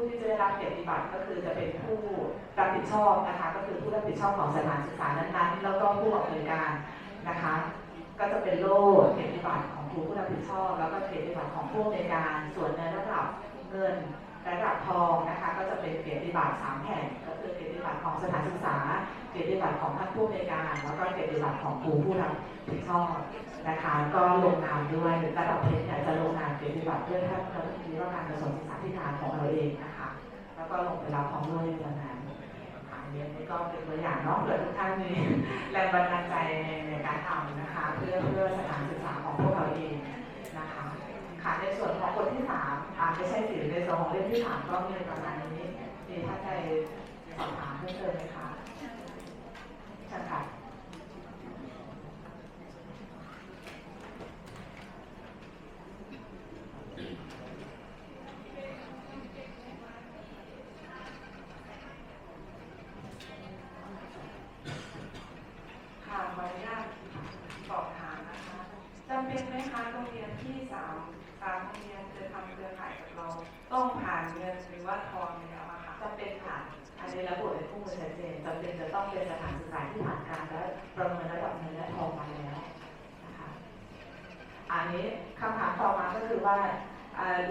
ผู้ที่จะได้รับเกียรติบัตรก็คือจะเป็นผู้รับผิดชอบนะคะ ก็คือผู้รับผิดชอบของสถานศึกษานั้นๆ แล้วก็ผู้อำนวยการนะคะ ก็จะเป็นโล่เกียรติบัตรของครูผู้รับผิดชอบ แล้วก็เกียรติบัตรของผู้อำนวยการ ส่วนในระดับเงินระดับทองนะคะ ก็จะเป็นเกียรติบัตรสามแผ่นก็คือเกียรติบัตรของสถานศึกษา เกียรติบัตรของท่านผู้อำนวยการ แล้วก็เกียรติบัตรของครูผู้รับผิดชอบนะคะก็ลงนามด้วยระดับเพชรเนี่ยจะลงนามเกียรติบัตรด้วยท่านรัฐมนตรีว่าการกระทรวงศึกษาธิการของเราเองนะคะ แล้วก็ลงไปรับของด้วยในวันนั้นอันนี้ก็เป็นตัวอย่างเนาะเผื่อทุกท่านมีแรงบันดาลใจในในการทำนะคะ เพื่อเพื่อสถานศึกษาของพวกเราเองนะคะค่ะในส่วนของคนที่สามอ่าไม่ใช่สิในส่วนของเล่มที่สามก็มีประมาณนี้มีท่านใดสอบถามเพิ่มเติมไหมคะ เชิญค่ะค่ะขออนุญาตสอบถามนะคะจำเป็นไหมคะโรงเรียนที่สามสามโรงเรียนจะทำเครือข่ายกับเราต้องผ่านเงินหรือว่าทองแล้วอะค่ะ จำเป็นค่ะอันนี้ระบุในคู่มือชัดเจนจำเป็นจะต้องเป็นสถานศึกษาที่ผ่านการและประเมินระดับเงินและทองมาแล้วนะคะอันนี้คำถามต่อมาก็คือว่า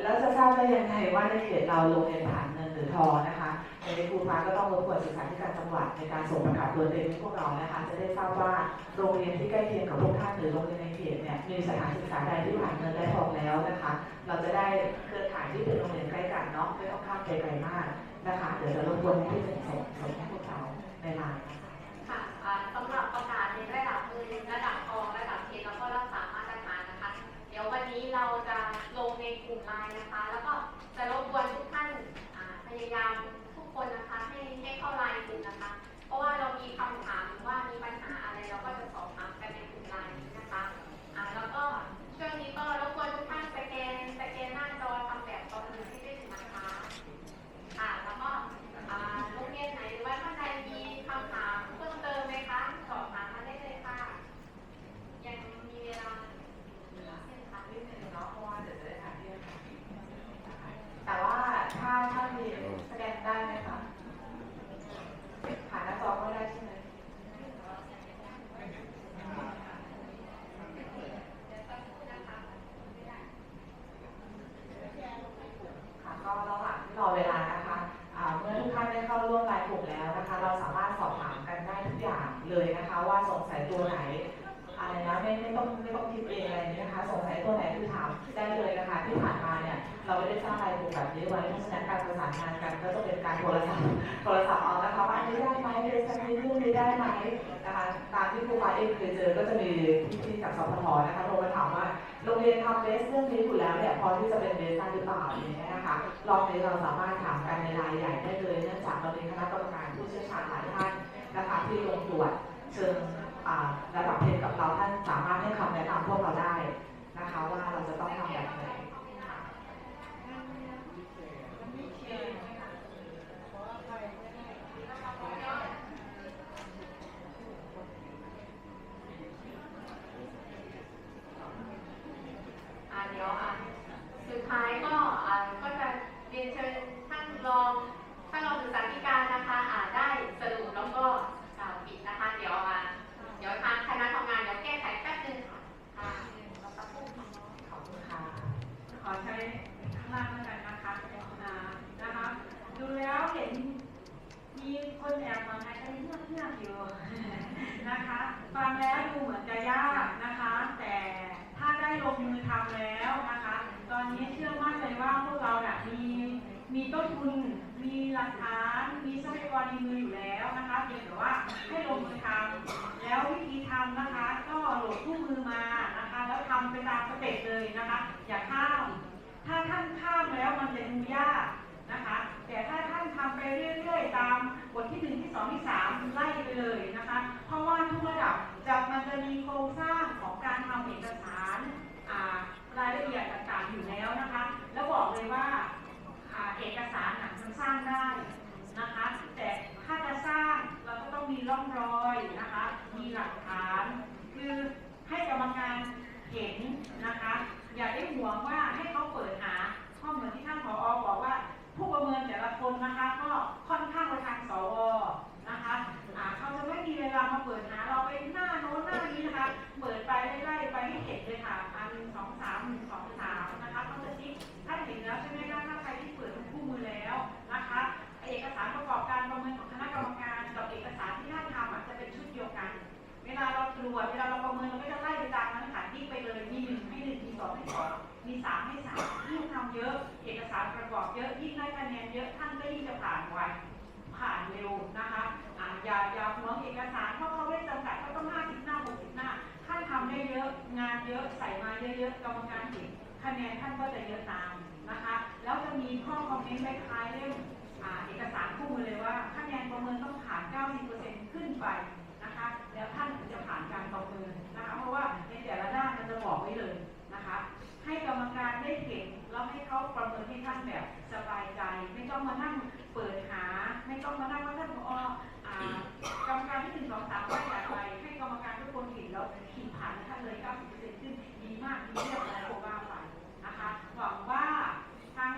แล้วจะทราบได้ยังไงว่าในเขตเราโรงเรียนผ่านเงินหรือทองนะคะในครูฟ้าก็ต้องรบกวนศึกษาธิการจังหวัดในการส่งประกาศตัวเต็มให้พวกเรานะคะ จะได้ทราบว่าโรงเรียนที่ใกล้เคียงกับพวกท่านหรือโรงเรียนในเขตเนี่ยมีสถานศึกษาใดที่ผ่านเงินและทองแล้วนะคะ เราจะได้เครือข่ายที่เป็นโรงเรียนใกล้กันเนาะไม่ต้องข้ามไปไกลมาก นะคะเดี๋ยวจะรบกวนที่จะส่งส่งให้พวกเราในไลน์นะคะอ่าสำหรับประกาศในระดับมือระดับทองระดับเพชรแล้วก็รักษามาตรฐานนะคะ เดี๋ยววันนี้เราจะลงในกลุ่มไลน์นะคะ แล้วก็จะรบกวนทุกท่านอ่าพยายามทุกคนนะคะให้ให้เข้าไลน์กลุ่มนะคะ เพราะว่าเรามีคำถามหรือว่ามีปัญหาอะไรเราก็จะสอบถามกันในกลุ่มไลน์นี้นะคะอ่าแล้วก็ช่วงนี้ก็รบกวนทุกท่านสแกนสแกนหน้าจอทำแบบตอนหนึ่งที่ได้นะคะ ค่ะแล้วก็อ่าโรงเรียนไหนหรือว่าท่านใดมีคำถามเพิ่มเติมไหมคะสอบถามมาได้เลยค่ะ ยังมีเวลาเส้นค่ะ นิดนึงเนาะเพราะว่าเดี๋ยวจะได้ถามที่ค่ะแต่ว่าถ้าถ้ามีสแกนได้ไหมคะผ่านหน้าจอก็ได้ใช่ไหม ค่ะก็ระหว่างที่รอเวลานะคะอ่าเมื่อทุกท่านได้เข้าร่วมรายกลุ่มแล้วนะคะ เราสามารถสอบถามกันได้ทุกอย่าง เลยนะคะ ว่าสงสัยตัวไหนอะไรนะไม่ไม่ต้องไม่ต้องคิดเองอะไรนี้นะคะสงสัยตัวไหนคือถามได้เลยนะคะ ที่ผ่านมาเนี่ยเราไม่ได้สร้างรายกลุ่มแบบนี้ไว้เพราะฉะนั้นการประสานงานกันก็จะเป็นการโทรศัพท์โทรศัพท์เอานะคะว่าอันนี้ได้ไหมเรสันนี้เรื่องนี้ได้ไหมนะคะตามที่ครูฟ้าเองเคยเจอก็จะมีพี่ๆจากสพทนะคะโทรมาถามว่าโรงเรียนทำเบสเรื่องนี้อยู่แล้วเนี่ยพอที่จะเป็นเบสได้หรือเปล่าอย่างเงี้ยนะคะรอบนี้เราสามารถถามกันในรายใหญ่ได้เลยเนื่องจากเรามีคณะกรรมการผู้เชี่ยวชาญหลายท่านนะคะที่ลงตรวจเชิงอ่าระดับเพชรกับเราท่านสามารถให้คำแนะนำพวกเราได้นะคะ ว่าเราจะต้องทำแบบไหนค่ะ อ่าเดี๋ยวอ่าสุดท้ายก็อ่าก็จะเรียนเชิญท่านรองท่านรองศึกษาธิการนะคะอ่าได้สรุปแล้วก็กล่าวปิดนะคะ เดี๋ยวอ่าเดี๋ยวทางคณะทำงานเดี๋ยวแก้ไขแป๊บนึงค่ะค่ะเราสักครู่ค่ะ ขอบคุณค่ะ ขอใช้ข้างล่างแล้วกันนะคะอ่านะคะ ดูแล้วเห็นมีคนแอบมาหายใจเฮือกเฮือกอยู่ นะคะ ฟังแล้วดูเหมือนจะยากนะคะ แต่ถ้าได้ลงมือทำแล้วนะคะ ตอนนี้เชื่อมั่นเลยว่าพวกเราเนี่ยมี มีต้นทุน มีหลักฐาน มีทรัพยากรในมืออยู่แล้วนะคะเพียงแต่ว่าให้ลงมือทำแล้ววิธีทำนะคะ ก็โหลดคู่มือมานะคะ แล้วทำไปตามสเต็ปเลยนะคะ อย่าข้าม ถ้าท่านข้ามแล้วมันจะดูยากนะคะ แต่ถ้าท่านทำไปเรื่อยๆ ตามบทที่หนึ่งที่สองที่สามไล่ไปเลยนะคะ เพราะว่าทุกระดับจะมันจะมีโครงสร้างของการทำเอกสารรายละเอียดต่างๆอยู่แล้วบอกเลยว่าอ่าเอกสารน่ะมันสร้างได้นะคะ แต่ถ้าจะสร้างเราก็ต้องมีร่องรอยนะคะ มีหลักฐาน คือให้กรรมการเห็นนะคะ อย่าได้หวงว่าให้เขาเปิดหาข้อมูลที่ท่านผอบอกว่า ผู้ประเมินแต่ละมนะคะก็ค่อน งานเยอะใส่มาเยอะๆกรรมการเห็นคะแนนท่านก็จะเยอะตามนะคะ แล้วจะมีข้อคอมเมนต์คล้ายๆเล่มอ่าเอกสารคู่มือเลยว่าคะแนนประเมินต้องผ่าน 90%ขึ้นไปนะคะ แล้วท่านถึงจะผ่านการประเมิน แล้วขีดผ่านท่านเลย 90%ขึ้นดีมากดีเยี่ยมอะไรก็ว่าไปนะคะหวังว่าทั้ง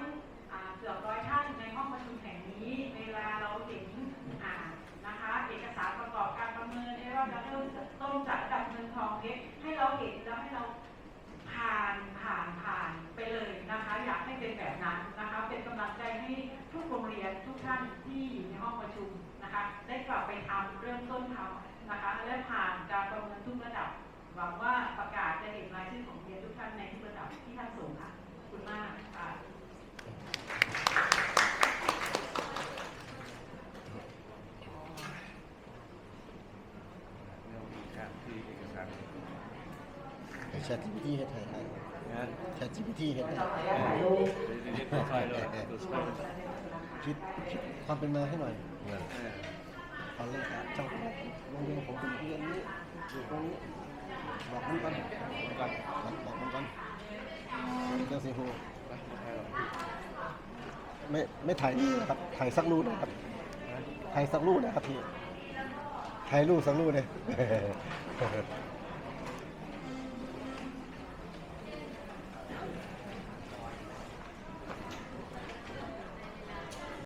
เกือบร้อยท่านในห้องประชุมแห่งนี้ เวลาเราเห็นอ่านะคะเอกสารประกอบการประเมินได้ว่าจะเริ่มต้นจากระดับเงินทองเล็กให้เราเห็นแล้วให้เราผ่านผ่านผ่านไปเลยนะคะ อยากให้เป็นแบบนั้นนะคะ เป็นกำลังใจให้ทุกโรงเรียนทุกท่านที่อยู่ในห้องประชุมนะคะ ได้กลับไปทำเริ่มต้นทำ วังว่าประกาศจะเห็นรายชื่อของเรียนทุกท่านในทุกระดับที่ท่านส่งค่ะขอบคุณมากค่ะการที่เอกสารแชท GPT เฮ็ดให้ได้งานแชท GPT เฮ็ดเราให้ขออนุญาตถ่ายรูปเรียนตัวซอยเลยตัวซอยคิดคิดความเป็นมาให้หน่อยเออตอนแรกอะเจ้าโรงเรียนผมเป็นเพื่อนนี้อยู่ตรงนี้ บอกมันก่อนบอกก่อนบอกมันก่อนเจ้าสิฮูไม่ไม่ถ่ายนี่นะครับถ่ายสักรูนะครับถ่ายสักรูนะครับพี่ถ่ายรูปสักรูปเลย